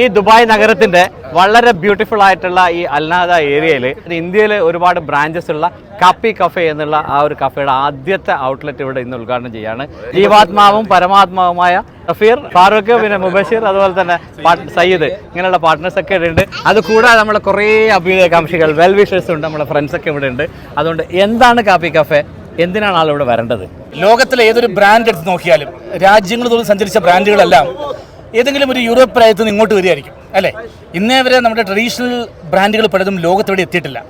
ഈ- ദുബായ് നഗരത്തിന്റെ വളരെ ബ്യൂട്ടിഫുൾ ആയിട്ടുള്ള ഈ അൽനാദ ഏരിയയിൽ ഇന്ത്യയിൽ ഒരുപാട് ബ്രാഞ്ചസ് ഉള്ള കാപ്പി കഫേ എന്നുള്ള ആ ഒരു കഫേയുടെ ആദ്യത്തെ ഔട്ട്ലെറ്റ് ഇവിടെ ഇന്ന് ഉദ്ഘാടനം ചെയ്യാണ്. ജീവാത്മാവും പരമാത്മാവുമായ റഫീർ ഫാറൂഖ് പിന്നെ മുബഷീർ അതുപോലെ തന്നെ സയ്യിദ് ഇങ്ങനെയുള്ള പാർട്ട്നേഴ്സ് ഒക്കെ ഇവിടെ ഉണ്ട്. അത് കൂടാതെ നമ്മുടെ കുറേ അഭ്യുദയകാംക്ഷികൾ വെൽ വിഷേഴ്സ് ഉണ്ട് നമ്മുടെ ഫ്രണ്ട്സ് ഒക്കെ ഇവിടെ ഉണ്ട്. അതുകൊണ്ട് എന്താണ് കാപ്പി കഫേ എന്തിനാണ് ആൾ ഇവിടെ വരേണ്ടത്? ലോകത്തിലെ ഏതൊരു ബ്രാൻഡ് എടുത്ത് നോക്കിയാലും രാജ്യങ്ങൾ തോറും സഞ്ചരിച്ച ബ്രാൻഡുകളെല്ലാം ഏതെങ്കിലും ഒരു യൂറോപ്പ് രാജ്യത്ത് നിന്ന് ഇങ്ങോട്ട് വരികയായിരിക്കും അല്ലേ? ഇന്നേ വരെ നമ്മുടെ ട്രഡീഷണൽ ബ്രാൻഡുകൾ പലതും ലോകത്തെവിടെ എത്തിയിട്ടില്ല.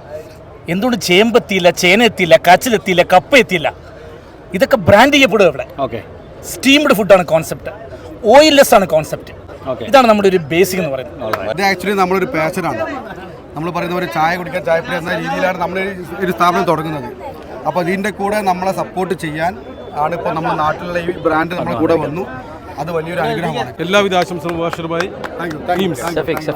എന്തുകൊണ്ട് ചേമ്പ് എത്തിയില്ല ചേന എത്തിയില്ല കച്ചിലെത്തിയില്ല കപ്പ എത്തിയില്ല? ഇതൊക്കെ ബ്രാൻഡ് ചെയ്യപ്പെടുക ഇവിടെ ഓക്കെ സ്റ്റീംഡ് ഫുഡാണ് കോൺസെപ്റ്റ് ഓയിൽലെസ് ആണ് കോൺസെപ്റ്റ്. ഇതാണ് നമ്മുടെ ഒരു ബേസിക് എന്ന് പറയുന്നത്. ഇത് ആക്ച്വലി നമ്മളൊരു പാഷനാണ് നമ്മൾ പറയുന്ന പോലെ ചായ കുടിക്കാൻ ചായപ്പൊടി എന്ന രീതിയിലാണ് നമ്മൾ ഒരു സ്ഥാപനം തുടങ്ങുന്നത്. അപ്പോൾ ഇതിന്റെ കൂടെ നമ്മളെ സപ്പോർട്ട് ചെയ്യാൻ ആണ് ഇപ്പോൾ നമ്മുടെ നാട്ടിലുള്ള ഈ ബ്രാൻഡ് നമ്മുടെ കൂടെ വന്നു. അത് വലിയൊരു അനുഗ്രഹമാണ്. എല്ലാവിധ ആശംസകളും വർഷമായി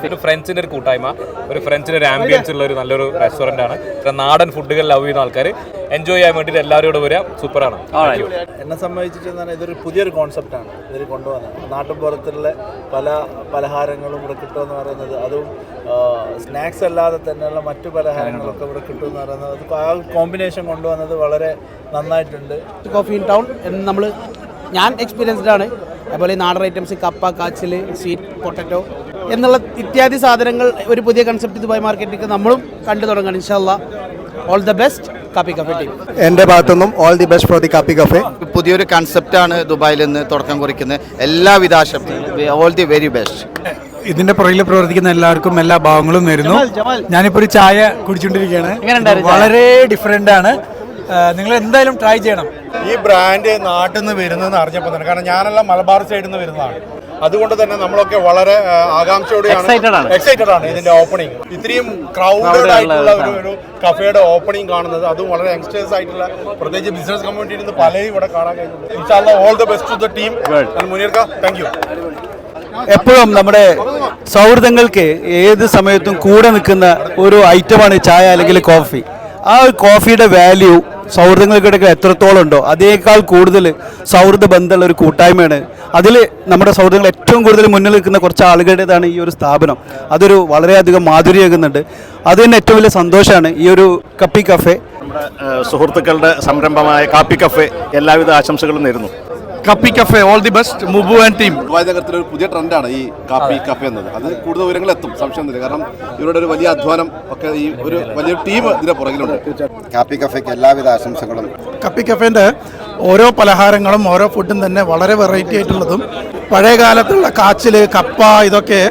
ഒരു ഫ്രണ്ട്സിന്റെ ഒരു കൂട്ടായ്മ. ഒരു ഫ്രണ്ട്സിന്റെ ഒരു ആംബിയൻസ് ഉള്ള ഒരു നല്ലൊരു റെസ്റ്റോറന്റ് ആണ്. നാടൻ ഫുഡുകൾ ലവ് ചെയ്യുന്ന ആൾക്കാർ എൻജോയ് ചെയ്യാൻ വേണ്ടിയിട്ട് എല്ലാവരും ഇവിടെ വരിക. സൂപ്പറാണ് എന്നെ സംബന്ധിച്ചിട്ട് എന്താണ് ഇതൊരു പുതിയൊരു കോൺസെപ്റ്റ് ആണ്. ഇതിൽ കൊണ്ടുവന്നത്. നാട്ടുപുറത്തുള്ള പല പലഹാരങ്ങളും ഇവിടെ കിട്ടുമെന്ന് പറയുന്നത് അതും സ്നാക്സ് അല്ലാതെ തന്നെയുള്ള മറ്റു പലഹാരങ്ങളൊക്കെ ഇവിടെ കിട്ടുമെന്ന് പറയുന്നത് അത് ആ കോമ്പിനേഷൻ കൊണ്ടുവന്നത് വളരെ നന്നായിട്ടുണ്ട്. കോഫി ഇൻ ടൗൺ എന്ന് നമ്മൾ ഞാൻ എക്സ്പീരിയൻസ്ഡ് ആണ്. അതുപോലെ ഈ നാടൻ ഐറ്റംസ് കപ്പ കാച്ചിൽ സ്വീറ്റ് പൊട്ടറ്റോ എന്നുള്ള ഇത്യാദി സാധനങ്ങൾ ഒരു പുതിയ കൺസെപ്റ്റ് ദുബായ് മാർക്കറ്റിലേക്ക് നമ്മളും കണ്ടു തുടങ്ങണം. ഇൻഷാല്ല all the best Kappi cafe team എന്റെ ഭാഗത്തുനിന്നും all the best for the Kappi cafe പുതിയൊരു കൺസെപ്റ്റാണ് ദുബായിൽ നിന്ന് തുടക്കം കുറിക്കുന്നത്. എല്ലാ ആശംസകളും. ഓൾ ദി വെരി ബെസ്റ്റ് ഇതിന്റെ പുറകിൽ പ്രവർത്തിക്കുന്ന എല്ലാവർക്കും എല്ലാ ഭാവങ്ങളും നേരുന്നു. ഞാനിപ്പോ ഒരു ചായ കുടിച്ചോണ്ടിരിക്കുകയാണ്. വളരെ ഡിഫറെന്റ് ആണ്. നിങ്ങൾ എന്തായാലും ട്രൈ ചെയ്യണം. ഈ ബ്രാൻഡ് നാട്ടിൽ നിന്ന് വരുന്നതെന്ന് അറിഞ്ഞപ്പോൾ തന്നെ കാരണം ഞാനെല്ലാം മലബാർ സൈഡിൽ നിന്ന് വരുന്നതാണ്. അതുകൊണ്ട് തന്നെ നമ്മളൊക്കെ വളരെ ആകാംക്ഷയോടെയാണ് എക്സൈറ്റഡ് ആണ്. ഇതിന്റെ ഓപ്പണിംഗ് ഇത്രയും ക്രൗഡഡ് ആയിട്ടുള്ള ഒരു ഒരു കഫേയുടെ ഓപ്പണിംഗ് കാണുന്നത്. അതും വളരെ യങ്സ്റ്റേഴ്സ് ആയിട്ടുള്ള പ്രത്യേകിച്ച് ബിസിനസ് കമ്മ്യൂണിറ്റിയിൽ നിന്ന് പലരും ഇവിടെ കാണാൻ കഴിയുന്നുണ്ട് all the best to the team മുനീർക്ക thank you എപ്പോഴും നമ്മുടെ സൗഹൃദങ്ങൾക്ക് ഏത് സമയത്തും കൂടെ നിൽക്കുന്ന ഒരു ഐറ്റമാണ് ചായ അല്ലെങ്കിൽ കോഫി ആ കോഫിയുടെ വാല്യൂ സൗഹൃദങ്ങൾക്കിടയ്ക്ക് എത്രത്തോളം ഉണ്ടോ അതേക്കാൾ കൂടുതൽ സൗഹൃദ ബന്ധമുള്ള ഒരു കൂട്ടായ്മയാണ്. അതിൽ നമ്മുടെ സൗഹൃദങ്ങൾ ഏറ്റവും കൂടുതൽ മുന്നിൽ നിൽക്കുന്ന കുറച്ച് ആളുകളുടേതാണ് ഈ ഒരു സ്ഥാപനം. അതൊരു വളരെയധികം മാധുര്യമാകുന്നുണ്ട് അത് തന്നെ ഏറ്റവും വലിയ സന്തോഷമാണ് ഈ ഒരു കപ്പി കഫേ. നമ്മുടെ സുഹൃത്തുക്കളുടെ സംരംഭമായ കാപ്പി കഫേ എല്ലാവിധ ആശംസകളും നേരുന്നു. Kappi cafe all the best Mubu and team Dubai ഒരു പുതിയ ട്രെൻഡാണ് ഈ കാപ്പി കഫേ എന്നത്. അത് കൂടുതൽ വിവരങ്ങൾ എത്തും സംശയമൊന്നുമില്ല കാരണം ഇവരുടെ ഒരു വലിയ അധ്വാനം ഒക്കെ ഈ ഒരു വലിയ ടീം ഇതിന്റെ പുറകിലുണ്ട്. കാപ്പി കഫേക്ക് എല്ലാവിധ ആശംസകളും. കപ്പി കഫേന്റെ ഓരോ പലഹാരങ്ങളും ഓരോ ഫുഡും തന്നെ വളരെ വെറൈറ്റി ആയിട്ടുള്ളതും. പഴയ കാലത്തുള്ള കാച്ചിൽ കപ്പ ഇതൊക്കെ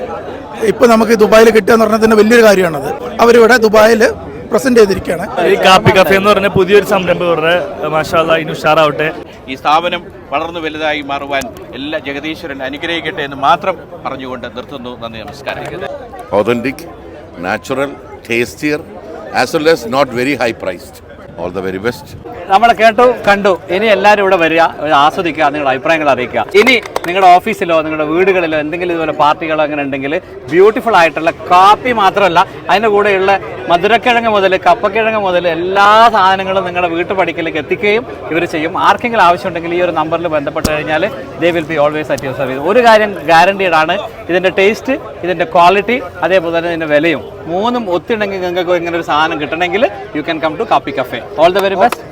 ഇപ്പം നമുക്ക് ദുബായിൽ കിട്ടുക എന്ന് പറഞ്ഞാൽ തന്നെ വലിയൊരു കാര്യമാണത്. അവരിവിടെ ദുബായിൽ പ്രസന്റ് ചെയ്തിരിക്കുകയാണ്. ഈ കാപ്പി കഫേ എന്ന് പറഞ്ഞ പുതിയൊരു സംരംഭം ഇവരുടെ മാഷാല്ല ഇനി ഉഷാറാവട്ടെ. ഈ സ്ഥാപനം വളർന്നു വലുതായി മാറുവാൻ എല്ലാ ജഗദീശ്വരൻ അനുഗ്രഹിക്കട്ടെ എന്ന് മാത്രം പറഞ്ഞുകൊണ്ട് നിർത്തുന്നു. നന്ദി നമസ്കാരം. Authentic natural tastier as well as not very high priced all the very best നമ്മളെ കേട്ടു കണ്ടു. ഇനി എല്ലാവരും ഇവിടെ വരിക ആസ്വദിക്കുക നിങ്ങളുടെ അഭിപ്രായങ്ങൾ അറിയിക്കുക. ഇനി നിങ്ങളുടെ ഓഫീസിലോ നിങ്ങളുടെ വീടുകളിലോ എന്തെങ്കിലും ഇതുപോലെ പാർട്ടികളോ അങ്ങനെ ഉണ്ടെങ്കിൽ ബ്യൂട്ടിഫുൾ ആയിട്ടുള്ള കാപ്പി മാത്രമല്ല അതിന്റെ കൂടെയുള്ള മധുരക്കിഴങ്ങ് മുതൽ കപ്പക്കിഴങ്ങ് മുതൽ എല്ലാ സാധനങ്ങളും നിങ്ങളുടെ വീട്ടുപടിക്കലേക്ക് എത്തിക്കുകയും ഇവർ ചെയ്യും. ആർക്കെങ്കിലും ആവശ്യമുണ്ടെങ്കിൽ ഈ ഒരു നമ്പറിൽ ബന്ധപ്പെട്ട് കഴിഞ്ഞാൽ they will be always at your service ഒരു കാര്യം ഗ്യാരണ്ടീഡ് ആണ്. ഇതിന്റെ ടേസ്റ്റ് ഇതിന്റെ ക്വാളിറ്റി അതേപോലെ തന്നെ ഇതിന്റെ വിലയും. മൂന്നും ഒത്തിണ്ടെങ്കിൽ നിങ്ങൾക്ക് ഇങ്ങനെ ഒരു സാധനം കിട്ടണമെങ്കിൽ you can come to Kappi cafe all the very best